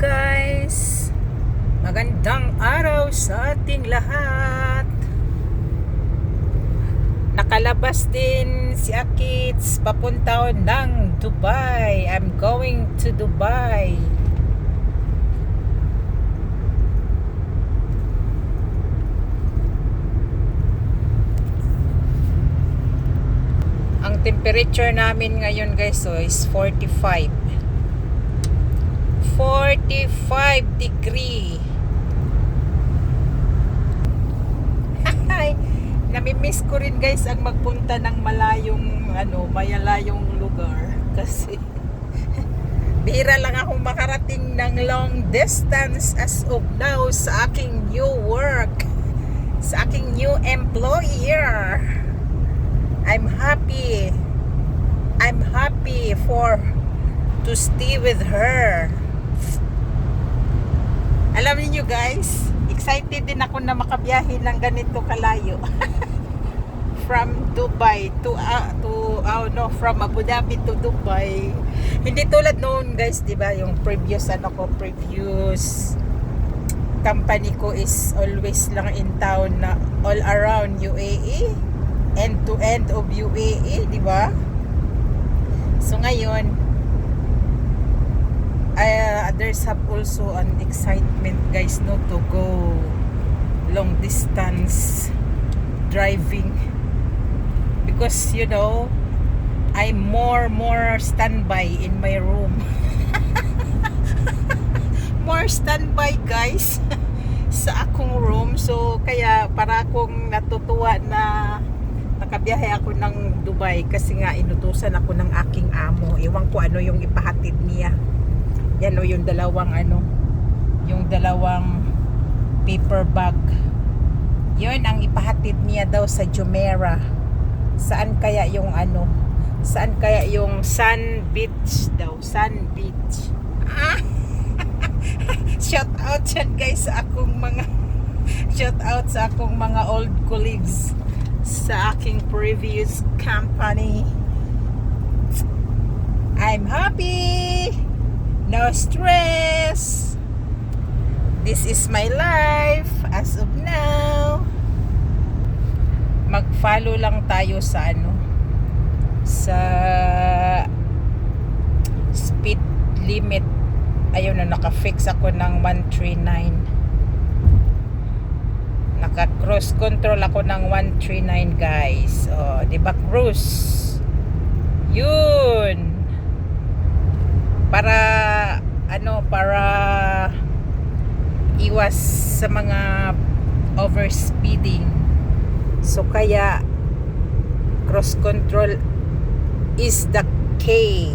guys! Magandang araw sa ating lahat! Nakalabas din si Akits papunta ng Dubai. I'm going to Dubai. Ang temperature namin ngayon guys so is 45. 45 degree. Ay, namimiss ko rin guys ang magpunta ng malayong ano, mayalayong lugar kasi bihira lang akong makarating ng long distance as of now sa aking new work sa aking new employer. I'm happy. I'm happy for to stay with her alam niyo guys excited din ako na makabiyahe ng ganito kalayo. From Dubai to uh, to uh, no from Abu Dhabi to Dubai. Hindi tulad noon guys di ba yung previous ano ko previous company ko is always lang in town na all around UAE end to end of UAE di ba? So ngayon uh, there's have also an excitement guys no to go long distance driving. Because you know I'm more more standby in my room. More standby guys sa akong room. So kaya para akong natutuwa na nakabiyahe ako ng Dubai kasi nga inutusan ako ng aking amo. Iwan ko ano yung ipahatid niya yan o yung dalawang ano yung dalawang paper bag. Yun ang ipahatid niya daw sa Jumeirah. Saan kaya yung ano? Saan kaya yung Sun Beach daw? Sun Beach. Ah! shout out yan guys sa akong mga shout out sa akong mga old colleagues sa aking previous company. I'm happy no stress. This is my life as of now. Mag-follow lang tayo sa ano sa speed limit. Ayun na naka-fix ako ng 139 naka cruise control ako ng 139 guys. Oh, di ba cruise? Yun para ano para iwas sa mga overspeeding. So kaya cross control is the key.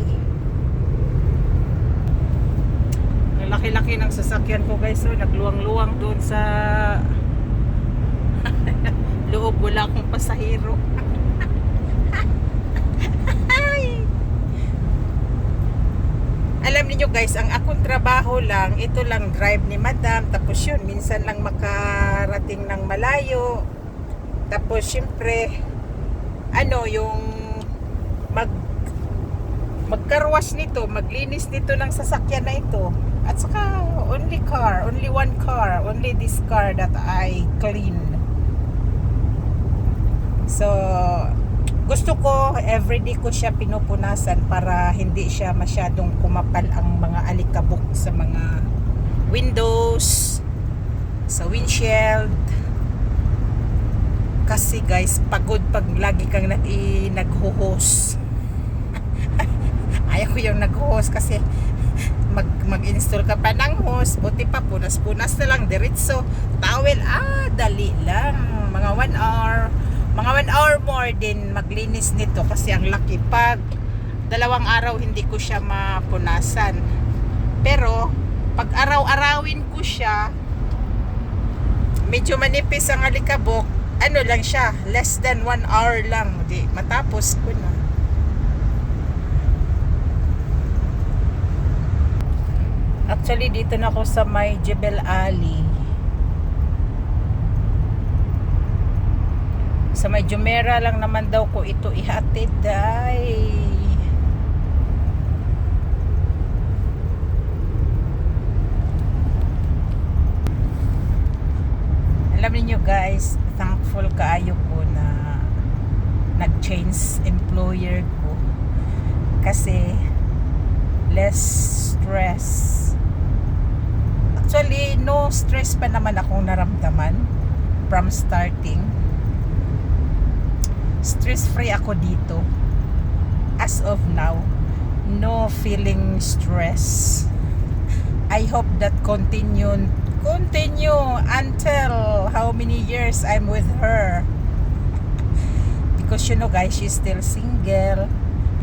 Ang laki-laki ng sasakyan ko guys so nagluwang-luwang doon sa loob. Wala akong pasahero Ay! Alam niyo guys ang akong trabaho lang ito lang drive ni madam. Tapos yun minsan lang makarating ng malayo. Tapos syempre ano yung mag magkarwas nito maglinis nito ng sasakyan na ito. At saka only car only one car only this car that I clean. So gusto ko everyday ko siya pinupunasan para hindi siya masyadong kumapal ang mga alikabok sa mga windows sa windshield. Kasi guys pagod pag lagi kang nag naghuhos ayaw ko yung naghuhos kasi mag, mag-install ka pa ng hose buti pa punas-punas na lang diretso towel. Ah dali lang. Mga 1 hour mga 1 hour more din maglinis nito kasi ang laki. Pag dalawang araw hindi ko siya mapunasan. Pero pag araw-arawin ko siya medyo manipis ang alikabok ano lang siya less than 1 hour lang. Di matapos ko na. Actually dito na ako sa may Jebel Ali Sa may Jumeirah lang naman daw ko ito ihatid. Ay. Alam niyo guys, thankful kaayo ko na nag-change employer ko. Kasi less stress. Actually, no stress pa naman akong naramdaman from starting Stress free ako dito. As of now, no feeling stress. I hope that continue continue until how many years I'm with her. Because you know guys, she's still single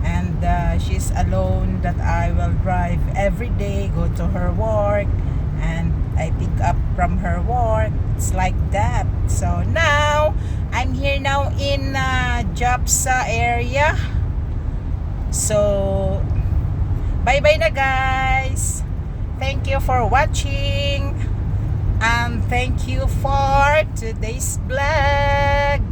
and uh, she's alone that I will drive every day, go to her work and I pick up from her work. It's like that. So now, I'm here now in uh, Japsa area. So, bye-bye na guys. Thank you for watching. And thank you for today's vlog.